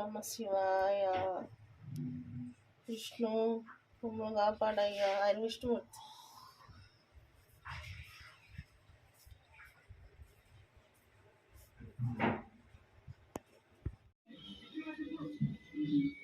నమ శివాయ విష్ణు మమ్మల్ని కాపాడయ్యా ఆయన విష్ణుమూర్తి మాట్లాడు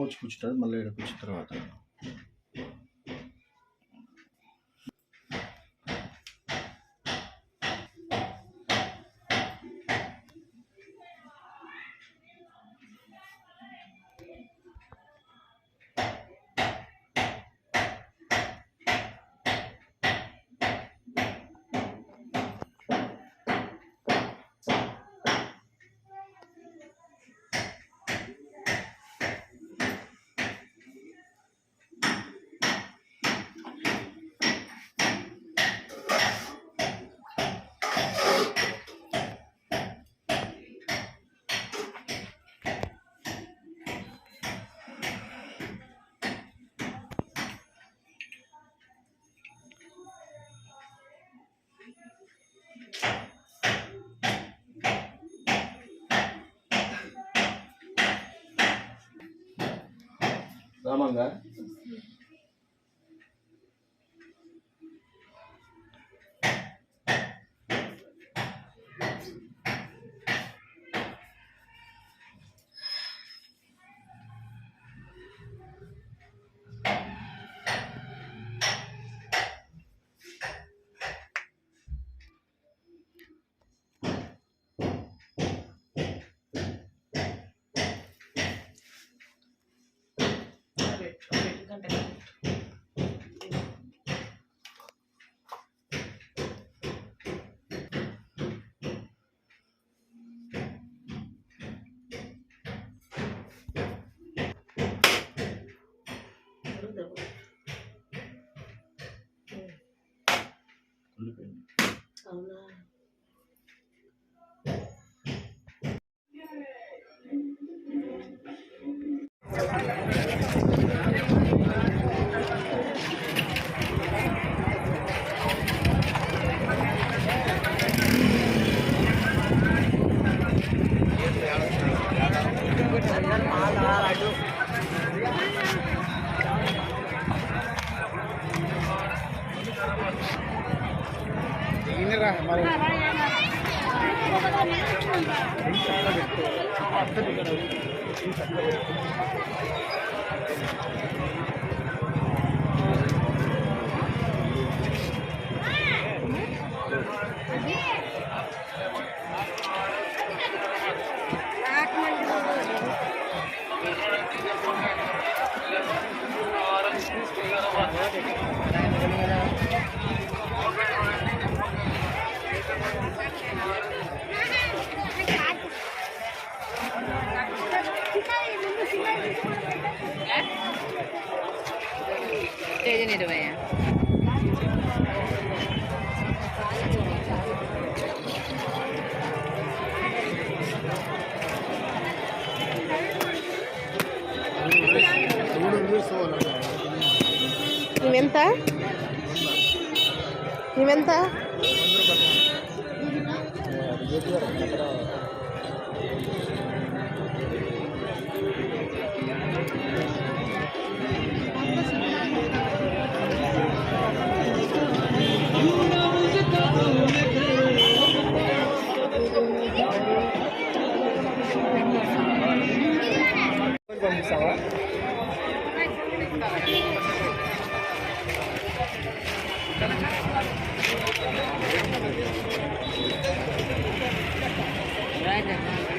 మేము వచ్చి కూర్చుంటాడు మళ్ళీ ఇక్కడ కూర్చున్న తర్వాత. ஆமாங்க. ఉండిపోయింది అవునా हमारे Yeah. కేజీని ఇరవై. ఇవెంత? ఇవెంత?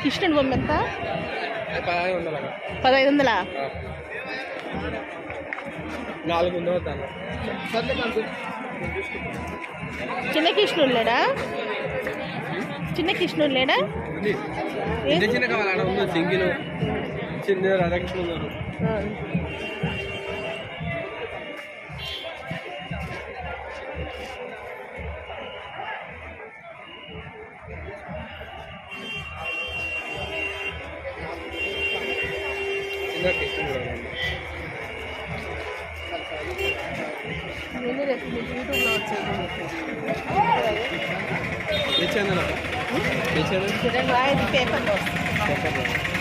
కృష్ణుడి బొమ్మ ఎంత? పదహైదు వందలా? నాలుగు వందలు చిన్న కృష్ణుడు లేడా? చిన్న కృష్ణుడు లేడా? చిన్న చిన్న కావాలి. సింగిల్. చిన్న రాధాకృష్ణ గారు చిన్న ఇవన్నీ రేపు మీకు యూట్యూబ్లో వచ్చేది ఇది పేపర్లో వస్తుంది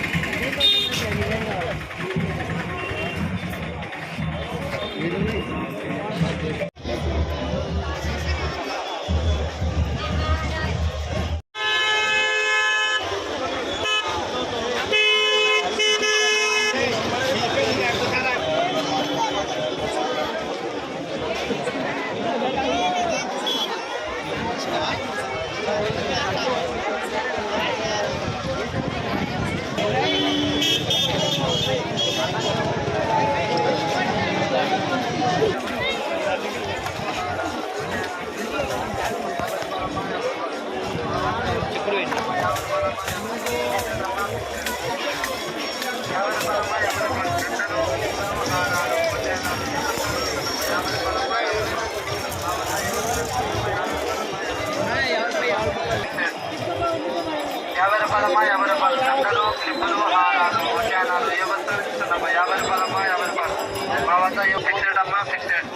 మా వద్ద ఫిక్స్డ్. అమ్మా ఫిక్స్డ్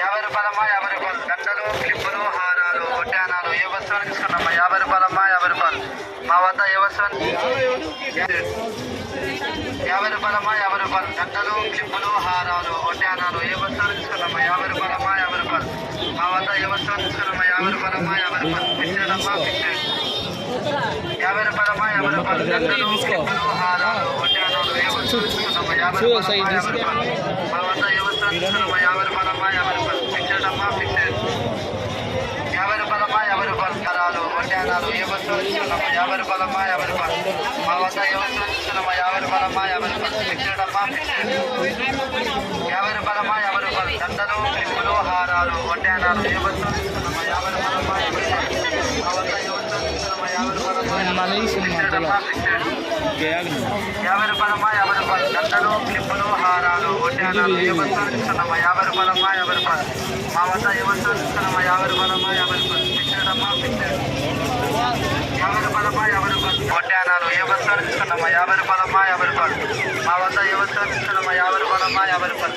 యాభై రూపాయలమ్మా యాభై రూపాయలు. గంటలు క్లిప్పులు హారాలు ఉద్యానాలు ఏ వస్తువులు తీసుకున్నామా? యాభై రూపాయలమ్మా యాభై రూపాయలు. మా వద్ద ఏ వస్తువు? యాభై రూపాయలమ్మా యాభై రూపాయలు. గంటలు క్లిప్పులు హారాలు ఉద్యానాలు ఏ వస్తువులు తీసుకున్నామా? యాభై రూపాయలమ్మా యాభై రూపాయలు. మా వద్ద ఏ వస్తువులు తీసుకున్నామా? యాభై రూపాయలమ్మా యాభై రూపాయలు. ఫిక్స్డ్ అమ్మా ఫిక్స్డ్. యాభై రూపాయలమ్మా యాభై రూపాయలు. గంటలు క్లిప్పులు హారాలు ఉద్యానాలు ఏ వస్తువులు యాభై రూపాయలమ్మా యాభై రూపాయలు మా అమ్మా ఫిక్స్డ్ యాభై రూపాయలమ్మా యాభై రూపాయలు హారాలు ఉద్యానాలు ఏ వస్తువులు తీసుకున్నామా యాభై రూపాయలమ్మా యాభై రూపాయలు మా వద్ద ఏ వస్తువులు తీసుకున్నామా యాభై రూపాయలమ్మా యాభై రూపాయలు అమ్మా యాభై రూపాయలమ్మా యాభై రూపాయలు దండలు క్లిప్పులు హారాలు వడ్డానాలు ఏ వస్తువులు యాభై రూపాయలమ్మా యాభై రూపాయలు మా వద్ద ఏ వస్తువులు యాభై రూపాయలమ్మా అమ్మా యాభై రూపాయలమ్మా యాభై రూపాయలు. దండలు క్లిప్పులు హారాలు వడ్డానాలు ఏ వస్తువులు తీసుకున్నామా యాభై రూపాయలమ్మా యాభై రూపాయలు. మా వద్ద ఏ వస్తువులు తీసుకున్నామా యాభై రూపాయలమ్మా యాభై రూపాయలు. ఫిక్స్డ్ అమ్మా యాభై రూపాయలమ్మా యాభై రూపాయలు. వడ్డానాలు ఏ వస్తువులు తీసుకున్నామా యాభై రూపాయలమ్మా యాభై రూపాయలు. మా వద్ద ఏ వస్తువులు యాభై రూపాయలమ్మా యాభై రూపాయలు.